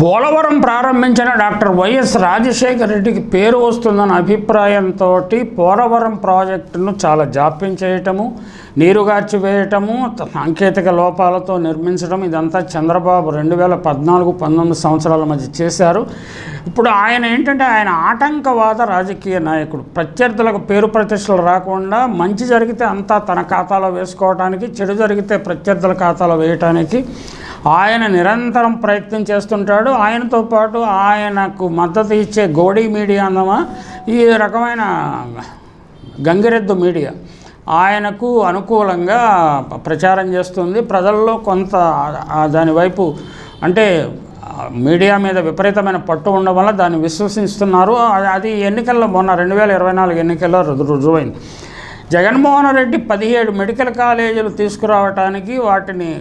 పోలవరం ప్రారంభించిన doctor YS Rajasekhara రెడ్డికి పేరు వస్తుందన్న అభిప్రాయంతో పోలవరం ప్రాజెక్టును చాలా జాప్యం చేయటము నీరుగార్చి వేయటము సాంకేతిక లోపాలతో నిర్మించడం ఇదంతా చంద్రబాబు రెండు వేల పద్నాలుగు పంతొమ్మిది సంవత్సరాల మధ్య చేశారు. ఇప్పుడు ఆయన ఏంటంటే ఆయన ఆటంకవాద రాజకీయ నాయకుడు. ప్రత్యర్థులకు పేరు ప్రతిష్టలు రాకుండా మంచి జరిగితే అంతా తన ఖాతాలో వేసుకోవడానికి చెడు జరిగితే ప్రత్యర్థుల ఖాతాలో వేయటానికి ఆయన నిరంతరం ప్రయత్నం చేస్తుంటాడు. ఆయనతో పాటు ఆయనకు మద్దతు ఇచ్చే గోడీ మీడియా అందమా ఈ రకమైన గంగిరెద్దు మీడియా ఆయనకు అనుకూలంగా ప్రచారం చేస్తుంది. ప్రజల్లో కొంత దానివైపు దాని వైపు అంటే మీడియా మీద విపరీతమైన పట్టు ఉండడం వల్ల దాన్ని విశ్వసిస్తున్నారు. అది- ఎన్నికల్లో మొన్న రెండు వేల ఇరవై నాలుగు ఎన్నికల్లో రుజువైంది. జగన్మోహన్ రెడ్డి పదిహేడు మెడికల్ కాలేజీలు తీసుకురావటానికి వాటిని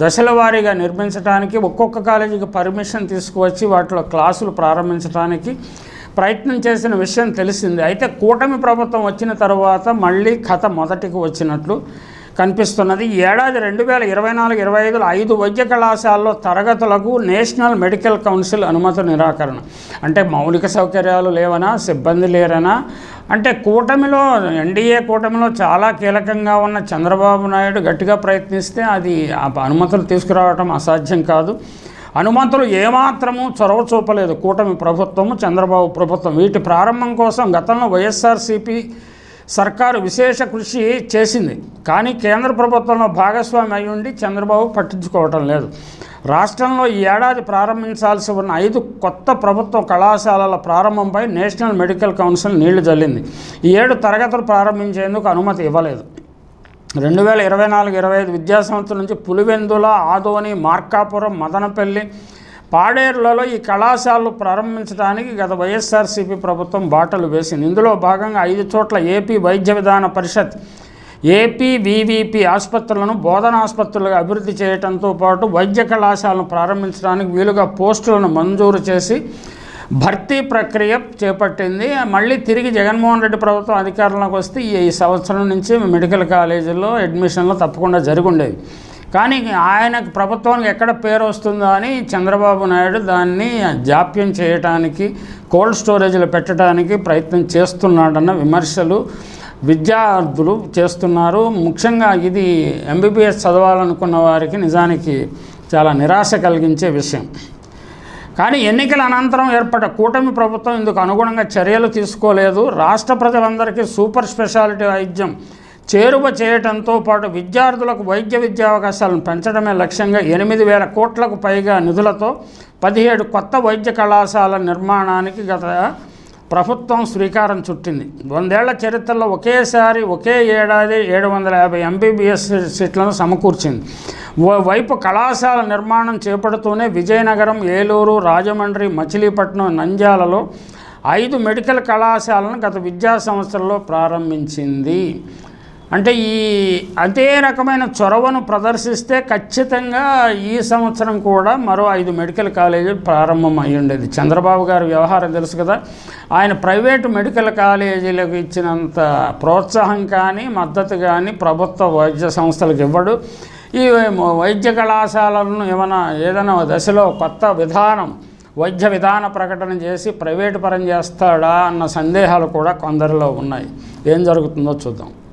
దశల వారీగా నిర్మించడానికి ఒక్కొక్క కాలేజీకి పర్మిషన్ తీసుకువచ్చి వాటిలో క్లాసులు ప్రారంభించడానికి ప్రయత్నం చేసిన విషయం తెలిసింది. అయితే కూటమి ప్రభుత్వం వచ్చిన తర్వాత మళ్ళీ కథ మొదటికి వచ్చినట్లు కనిపిస్తున్నది. ఈ ఏడాది రెండు వేల ఇరవై నాలుగు ఇరవై ఐదులో ఐదు వైద్య కళాశాలలో తరగతులకు నేషనల్ మెడికల్ కౌన్సిల్ అనుమతి నిరాకరణ. అంటే మౌలిక సౌకర్యాలు లేవనా? సిబ్బంది లేరనా? అంటే కూటమిలో ఎన్డీఏ కూటమిలో చాలా కీలకంగా ఉన్న చంద్రబాబు నాయుడు గట్టిగా ప్రయత్నిస్తే అది ఆ అనుమతులు తీసుకురావటం అసాధ్యం కాదు. అనుమతులు ఏమాత్రము చొరవ చూపలేదు. కూటమి ప్రభుత్వము చంద్రబాబు ప్రభుత్వం. వీటి ప్రారంభం కోసం గతంలో వైఎస్ఆర్సీపీ సర్కారు విశేష కృషి చేసింది. కానీ కేంద్ర ప్రభుత్వంలో భాగస్వామి అయి ఉండి చంద్రబాబు పట్టించుకోవటం లేదు. రాష్ట్రంలో ఈ ఏడాది ప్రారంభించాల్సి ఉన్న ఐదు కొత్త ప్రభుత్వ కళాశాలల ప్రారంభంపై నేషనల్ మెడికల్ కౌన్సిల్ నీళ్ళు జల్లింది. ఈ ఏడు తరగతులు ప్రారంభించేందుకు అనుమతి ఇవ్వలేదు. రెండు వేల ఇరవై నాలుగు ఇరవై ఐదు విద్యా సంవత్సరం నుంచి పులివెందుల ఆదోని మార్కాపురం మదనపల్లి పాడేరులలో ఈ కళాశాలలు ప్రారంభించడానికి గత వైఎస్ఆర్సీపీ ప్రభుత్వం బాటలు వేసింది. ఇందులో భాగంగా ఐదు చోట్ల ఏపీ వైద్య విధాన పరిషత్ ఏపీ వివిపి ఆసుపత్రులను బోధన ఆసుపత్రులుగా అభివృద్ధి చేయడంతో పాటు వైద్య కళాశాలను ప్రారంభించడానికి వీలుగా పోస్టులను మంజూరు చేసి భర్తీ ప్రక్రియ చేపట్టింది. మళ్ళీ తిరిగి జగన్మోహన్ రెడ్డి ప్రభుత్వం అధికారంలోకి వస్తే ఈ సంవత్సరం నుంచి మెడికల్ కాలేజీలో అడ్మిషన్లు తప్పకుండా జరిగి ఉండేవి కానీ ఆయనకు ప్రభుత్వానికి ఎక్కడ పేరు వస్తుందో అని చంద్రబాబు నాయుడు దాన్ని జాప్యం చేయటానికి కోల్డ్ స్టోరేజ్లో పెట్టడానికి ప్రయత్నం చేస్తున్నాడన్న విమర్శలు విద్యార్థులు చేస్తున్నారు. ముఖ్యంగా ఇది ఎంబీబీఎస్ చదవాలనుకున్న వారికి నిజానికి చాలా నిరాశ కలిగించే విషయం. కానీ ఎన్నికల అనంతరం ఏర్పడ్డ కూటమి ప్రభుత్వం ఇందుకు అనుగుణంగా చర్యలు తీసుకోలేదు. రాష్ట్ర ప్రజలందరికీ సూపర్ స్పెషాలిటీ వైద్యం చేరువ చేయటంతో పాటు విద్యార్థులకు వైద్య విద్యా అవకాశాలను పెంచడమే లక్ష్యంగా ఎనిమిది వేల కోట్లకు పైగా నిధులతో పదిహేడు కొత్త వైద్య కళాశాల నిర్మాణానికి గత ప్రభుత్వం శ్రీకారం చుట్టింది. వందేళ్ళ చరిత్రలో ఒకేసారి ఒకే ఏడాది ఏడు వందల యాభై ఎంబీబీఎస్ సీట్లను సమకూర్చింది. వైపు కళాశాల నిర్మాణం చేపడుతూనే విజయనగరం ఏలూరు రాజమండ్రి మచిలీపట్నం నంద్యాలలో ఐదు మెడికల్ కళాశాలను గత విద్యా సంవత్సరంలో ప్రారంభించింది. అంటే ఈ అదే రకమైన చొరవను ప్రదర్శిస్తే ఖచ్చితంగా ఈ సంవత్సరం కూడా మరో ఐదు మెడికల్ కాలేజీలు ప్రారంభం అయి ఉండేది చంద్రబాబు గారి వ్యవహారం తెలుసు కదా? ఆయన ప్రైవేటు మెడికల్ కాలేజీలకు ఇచ్చినంత ప్రోత్సాహం కానీ మద్దతు కానీ ప్రభుత్వ వైద్య సంస్థలకు ఇవ్వడు. ఈ వైద్య కళాశాలను ఏమైనా ఏదైనా దశలో కొత్త విధానం వైద్య విధాన ప్రకటన చేసి ప్రైవేటు పరం చేస్తాడా అన్న సందేహాలు కూడా కొందరిలో ఉన్నాయి. ఏం జరుగుతుందో చూద్దాం.